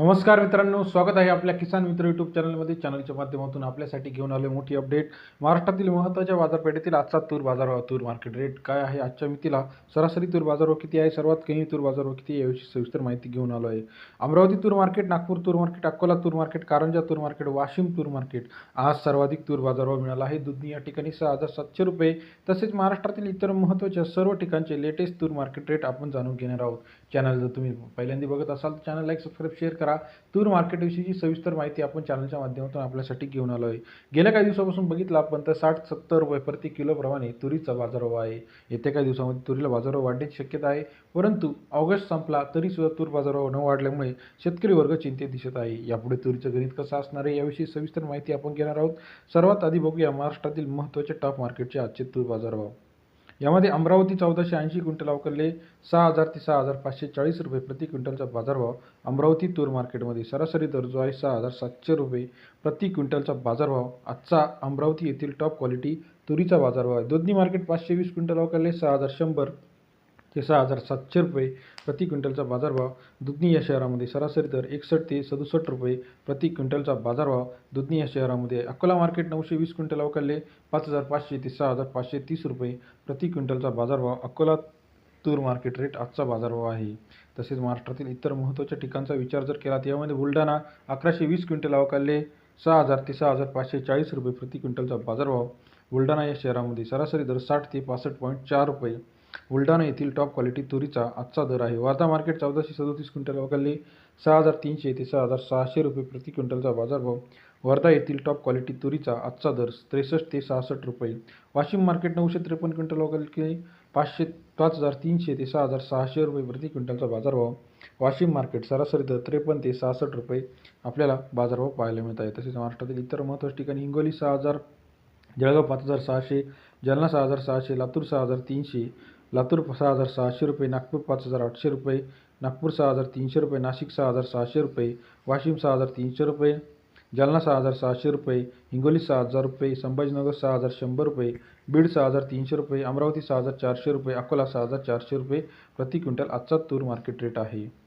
नमस्कार मित्रांनो स्वागत आहे आपल्या किसान मित्र यूट्यूब चॅनलमध्ये चॅनलच्या माध्यमातून आपल्यासाठी घेऊन आले मोठी अपडेट महाराष्ट्रातील महत्त्वाच्या बाजारपेठेतील आजचा तूर बाजारभाव तूर मार्केट रेट काय आहे आजच्या मितीला? सरासरी तूर बाजारभाव किती आहे? सर्वात कमी तूर बाजारभाव किती आहे? याविषयी सविस्तर माहिती घेऊन आलो आहे अमरावती तूर मार्केट नागपूर तूर मार्केट अकोला तूर मार्केट कारंजा तूर मार्केट वाशिम तूर मार्केट आज सर्वाधिक तूर बाजारभाव मिळाला आहे. दुधनी या ठिकाणी सहा हजार सातशे रुपये तसेच महाराष्ट्रातील इतर महत्त्वाच्या सर्व ठिकाणचे लेटेस्ट तूर मार्केट रेट आपण जाणून घेणार आहोत. चॅनल जर तुम्ही पहिल्यांदा बघत असाल तर चॅनल लाईक सबस्क्राईब शेअर करा. तूर मार्केटविषयीची सविस्तर माहिती आपण चॅनलच्या माध्यमातून आपल्यासाठी घेऊन आलो आहे गेल्या काही दिवसापासून बघितलं आपण तर साठ सत्तर रुपये प्रति किलोप्रमाणे तुरीचा बाजारभाव आहे. येत्या काही दिवसामध्ये तुरीला बाजारभाव वाढण्याची शक्यता आहे. परंतु ऑगस्ट संपला तरीसुद्धा तूर बाजारभाव न वाढल्यामुळे शेतकरी वर्ग चिंतेत दिसत आहे. यापुढे तुरीचं गणित कसं असणार आहे याविषयी सविस्तर माहिती आपण घेणार आहोत. सर्वात आधी बघूया महाराष्ट्रातील महत्त्वाचे टॉप मार्केटचे आजचे तूर बाजारभाव. यामध्ये अमरावती चौदाशे ऐंशी क्विंटल अवकरले सहा हजार ते सहा हजार पाचशे चाळीस रुपये प्रति क्विंटलचा बाजारभाव अमरावती तूर मार्केटमध्ये सरासरी दर जो आहे सहा हजार सातशे रुपये प्रति क्विंटलचा बाजारभाव. आजचा अमरावती येथील टॉप क्वालिटी तुरीचा बाजारभाव आहे. दोन्ही मार्केट पाचशे वीस क्विंटल अवकरले सहा हजार शंभर. सहा हजार सातशे रुपये प्रति क्विंटलचा बाजारभाव दुधनी या शहरामध्ये सरासरी दर एकसष्ट ते सदुसष्ट रुपये प्रति क्विंटलचा बाजारभाव दुधनी या शहरामध्ये अकोला मार्केट नऊशे वीस क्विंटल अवकाळले पाच हजार पाचशे ते सहा हजार पाचशे तीस रुपये प्रति क्विंटलचा बाजारभाव. अकोला तूर मार्केट रेट आजचा बाजारभाव आहे. तसेच महाराष्ट्रातील इतर महत्त्वाच्या ठिकाणचा विचार जर केला तर यामध्ये बुलढाणा अकराशे वीस क्विंटल अवकाळले सहा हजार ते सहा हजार पाचशे चाळीस रुपये प्रति क्विंटलचा बाजारभाव. बुलढाणा या शहरामध्ये सरासरी दर साठ ते पासष्ट पॉईंट चार रुपये बुलढाणा येथील टॉप क्वालिटी तुरीचा आजचा दर आहे. वर्धा मार्केट चौदाशे सदोतीस क्विंटल अवकाळले सहा हजार तीनशे ते सहा हजार सहाशे रुपये प्रति क्विंटलचा बाजारभाव. वर्धा येथील टॉप क्वालिटी तुरीचा आजचा दर त्रेसष्ट ते सहासष्ट रुपये. वाशिम मार्केट नऊशे त्रेपन्न क्विंटल वगळले पाचशे पाच हजार तीनशे ते सहा हजार सहाशे रुपये प्रति क्विंटलचा बाजारभाव. वाशिम मार्केट सरासरी दर त्रेपन्न ते सहासष्ट रुपये आपल्याला बाजारभाव पाहायला मिळत आहे. तसेच महाराष्ट्रातील इतर महत्त्वाच्या ठिकाणी हिंगोली सहा हजार जळगाव पाच हजार सहाशे जालना सहा हजार सहाशे लातूर सहा हजार तीनशे लातूर सहा हज़ार सहाशे रुपये, नागपुर पाच हज़ार आठशे रुपये, नागपूर सहा हज़ार तीनशे रुपये, नाशिक सहा हज़ार सहाशे रुपये, वाशिम सहा हज़ार तीनशे रुपये, जालना सहा हज़ार सहाशे रुपये, हिंगोली सहा हज़ार रुपये, संभाजीनगर सहा हज़ार शंभर रुपये, बीड सहा हज़ार तीनशे रुपये, अमरावती सहा हज़ार चारशे रुपये, अकोला सहा हज़ार चारशे रुपये, प्रति क्विंटल आजचा तूर मार्केट रेट आहे.